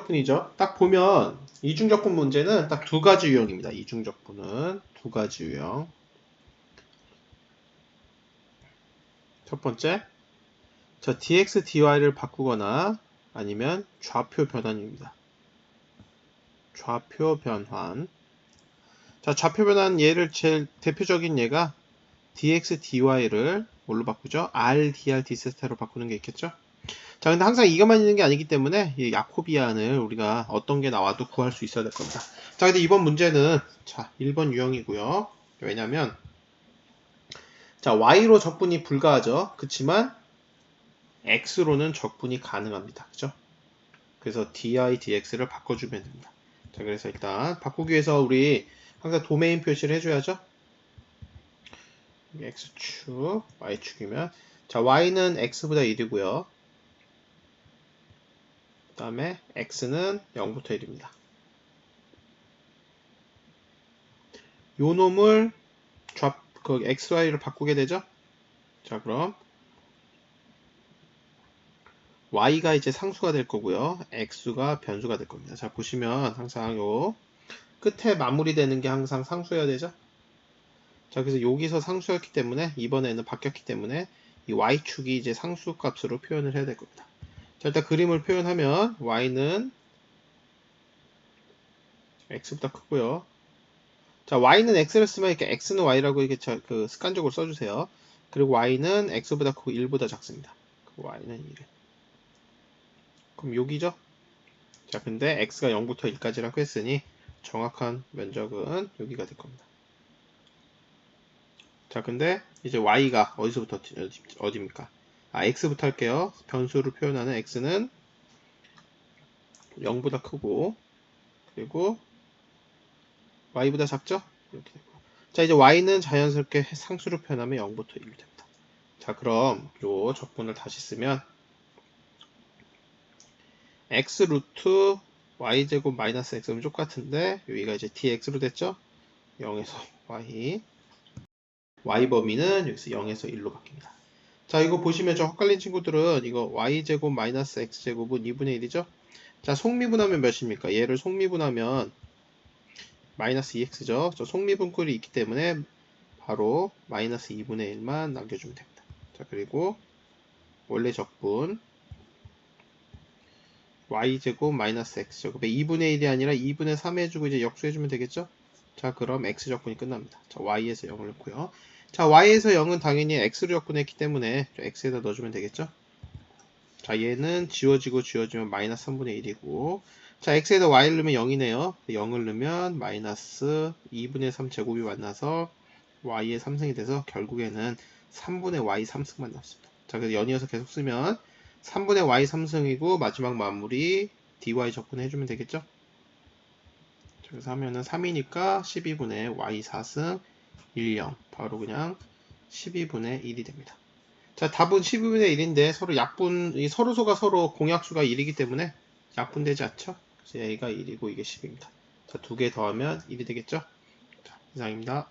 적분이죠. 딱 보면 이중적분 문제는 딱 두 가지 유형입니다. 이중적분은 두 가지 유형. 첫 번째, 저 dx, dy를 바꾸거나 아니면 좌표 변환입니다. 좌표 변환. 자, 좌표 변환 예를 제일 대표적인 예가 dx, dy를 뭘로 바꾸죠? r, dr, d세타로 바꾸는 게 있겠죠? 자, 근데 항상 이것만 있는 게 아니기 때문에 이 야코비안을 우리가 어떤 게 나와도 구할 수 있어야 될 겁니다. 자, 근데 이번 문제는 자, 1번 유형이고요. 왜냐면 자, y로 적분이 불가하죠. 그렇지만 x로는 적분이 가능합니다. 그죠? 그래서 dy, dx를 바꿔 주면 됩니다. 자, 그래서 일단 바꾸기 위해서 우리 항상 도메인 표시를 해 줘야죠. x축, y축이면 자, y는 x보다 1이고요. 그 다음에 x는 0부터 1입니다. 요 놈을 좌, 그 xy를 바꾸게 되죠? 자, 그럼 y가 이제 상수가 될 거고요. x가 변수가 될 겁니다. 자, 보시면 항상 요 끝에 마무리되는 게 항상 상수여야 되죠? 자, 그래서 여기서 상수였기 때문에 이번에는 바뀌었기 때문에 이 y축이 이제 상수 값으로 표현을 해야 될 겁니다. 자, 일단 그림을 표현하면 y는 x보다 크고요. 자, y는 x를 쓰면 이렇게 x는 y라고 이렇게 저, 그 습관적으로 써주세요. 그리고 y는 x보다 크고 1보다 작습니다. 그 y는 1. 그럼 여기죠? 자, 근데 x가 0부터 1까지라고 했으니 정확한 면적은 여기가 될 겁니다. 자, 근데 이제 y가 어디서부터 어디, 어디입니까? 아, x부터 할게요. 변수를 표현하는 x는 0보다 크고 그리고 y보다 작죠? 이렇게 되고. 자, 이제 y는 자연스럽게 상수로 표현하면 0부터 1 됩니다. 자, 그럼 요 적분을 다시 쓰면 x 루트 y제곱 마이너스 x는 똑같은데 여기가 이제 dx로 됐죠? 0에서 y y 범위는 여기서 0에서 1로 바뀝니다. 자, 이거 보시면 좀 헷갈린 친구들은 이거 y제곱 마이너스 x제곱은 2분의 1이죠? 자, 속미분하면 몇입니까? 얘를 속미분하면 마이너스 2x죠. 저 속미분꼴이 있기 때문에 바로 마이너스 2분의 1만 남겨주면 됩니다. 자, 그리고 원래 적분 y제곱 마이너스 x제곱에 2분의 1이 아니라 2분의 3 해주고 이제 역수해주면 되겠죠? 자, 그럼 x적분이 끝납니다. 자, y에서 0을 넣고요. 자, y에서 0은 당연히 x로 적분했기 때문에 x에다 넣어주면 되겠죠? 자, 얘는 지워지고 지워지면 마이너스 3분의 1이고 자, x에다 y를 넣으면 0이네요. 0을 넣으면 마이너스 2분의 3 제곱이 만나서 y의 3승이 돼서 결국에는 3분의 y 3승만 남습니다. 자, 그래서 연이어서 계속 쓰면 3분의 y 3승이고 마지막 마무리 dy 적분해주면 되겠죠? 그래서 하면은 3이니까 12분의 y 4승 1, 0 바로 그냥 12분의 1이 됩니다. 자 답은 12분의 1인데 서로 약분 이 서로소가 서로 공약수가 1이기 때문에 약분되지 않죠? 그래서 A가 1이고 이게 10입니다. 자 두 개 더하면 1이 되겠죠? 자 이상입니다.